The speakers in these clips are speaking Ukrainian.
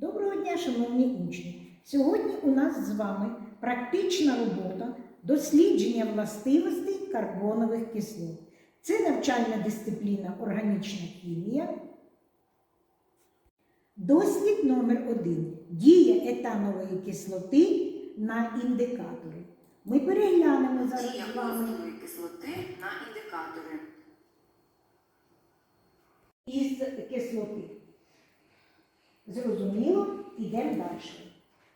Доброго дня, шановні учні! Сьогодні у нас з вами практична робота дослідження властивостей карбонових кислот. Це навчальна дисципліна органічна хімія. Дослід номер один. Дія етанової кислоти на індикатори. Ми переглянемо зараз Дія з вами кислоти на індикатори. із кислоти. Зрозуміло, йдемо далі.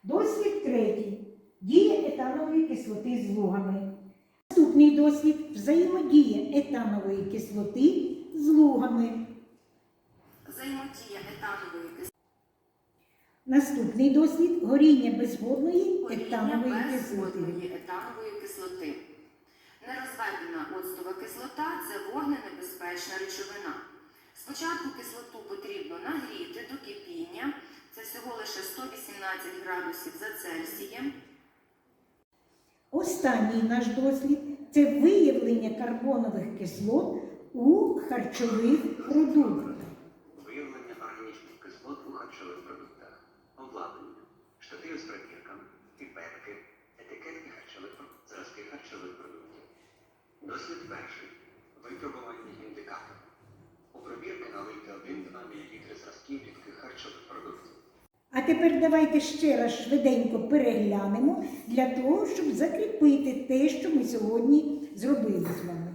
Дослід третій. Дія етанової кислоти з лугами. Наступний дослід взаємодія етанової кислоти з лугами. Взаємодія етанової кислоти Наступний дослід горіння безводної етанової кислоти. етанової кислоти. Нерозведена оцтова кислота це вогненебезпечна речовина. Спочатку кислоту потрібно нагріти до кипіння. Це всього лише 118 градусів за Цельсієм. Останній наш дослід це виявлення карбонових кислот у харчових продуктах. Виявлення органічних кислот у харчових продуктах, обладнання, штативи з пробірками, піпетки, етикетки харчових зразки харчових продуктів. Дослід перший. Випробування мл харчових продуктів. А тепер давайте ще раз швиденько переглянемо для того, щоб закріпити те, що ми сьогодні зробили з вами.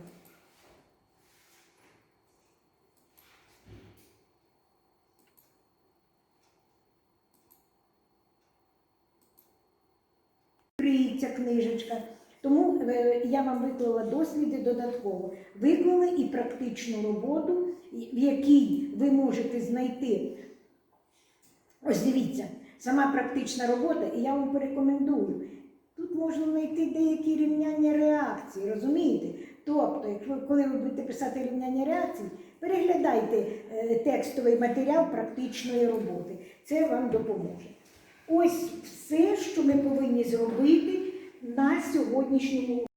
Криється книжечка. Тому е, я вам виклала досліди додатково. Виклали і практичну роботу, в якій ви можете знайти Ось дивіться, сама практична робота, і я вам порекомендую. Тут можна знайти деякі рівняння реакцій, розумієте? Тобто, коли ви будете писати рівняння реакцій, переглядайте е, текстовий матеріал практичної роботи. Це вам допоможе. Ось все, що ми повинні зробити на сьогоднішньому